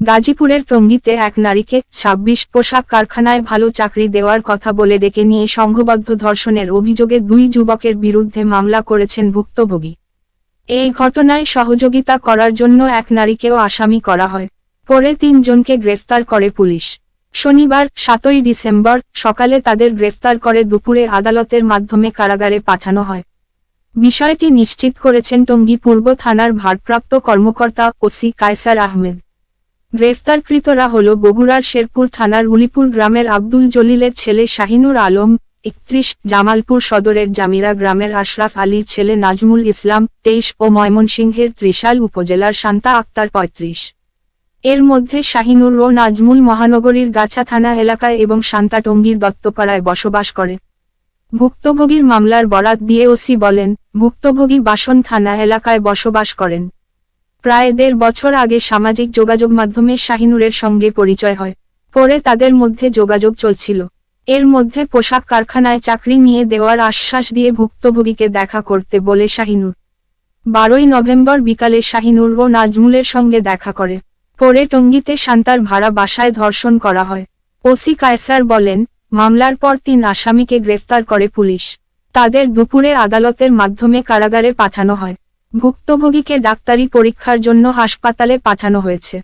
গাজীপুরের টঙ্গীতে এক নারীকে ২৬ পোশাক কারখানায় ভালো চাকরি দেওয়ার কথা বলে ডেকে নিয়ে সংঘবদ্ধ ধর্ষণের অভিযোগে দুই যুবকের বিরুদ্ধে মামলা করেছেন ভুক্তভোগী। এই ঘটনায় সহযোগিতা করার জন্য এক নারীকেও আসামি করা হয়। পরে তিনজনকে গ্রেফতার করে পুলিশ। শনিবার, সাতই ডিসেম্বর, সকালে তাদের গ্রেফতার করে দুপুরে আদালতের মাধ্যমে কারাগারে পাঠানো হয়। বিষয়টি নিশ্চিত করেছেন টঙ্গী পূর্ব থানার ভারপ্রাপ্ত কর্মকর্তা ওসি কায়সার আহমেদ। গ্রেফতারকৃতরা হল বগুড়ার শেরপুর থানার উলিপুর গ্রামের আব্দুল জলিলের ছেলে শাহিনুর আলম, একত্রিশ, জামালপুর সদরের জামিরা গ্রামের আশরাফ আলীর ছেলে নাজমুল ইসলাম, তেইশ ও ময়মনসিংহের ত্রিশাল উপজেলার শান্তা আক্তার, পঁয়ত্রিশ। এর মধ্যে শাহিনুর ও নাজমুল মহানগরীর গাছা থানা এলাকায় এবং শান্তা টঙ্গীর দত্তপাড়ায় বসবাস করে। ভুক্তভোগীর মামলার বরাত দিয়ে ওসি বলেন, ভুক্তভোগী বাসন থানা এলাকায় বসবাস করেন। প্রায় দেড় বছর আগে সামাজিক যোগাযোগ মাধ্যমে শাহিনুরের সঙ্গে পরিচয় হয়। পরে তাদের মধ্যে যোগাযোগ চলছিল। এর মধ্যে পোশাক কারখানায় চাকরি নিয়ে দেওয়ার আশ্বাস দিয়ে ভুক্তভোগীকে দেখা করতে বলে শাহিনুর। বারোই নভেম্বর বিকালে শাহিনুর ও নাজমুলের সঙ্গে দেখা করে। পরে টঙ্গিতে শান্তার ভাড়া বাসায় ধর্ষণ করা হয়। ওসি কায়সার বলেন, মামলার পর তিন আসামিকে গ্রেফতার করে পুলিশ। তাদের দুপুরে আদালতের মাধ্যমে কারাগারে পাঠানো হয়। ভুক্তভোগীকে ডাক্তারি পরীক্ষার জন্য হাসপাতালে পাঠানো হয়েছে।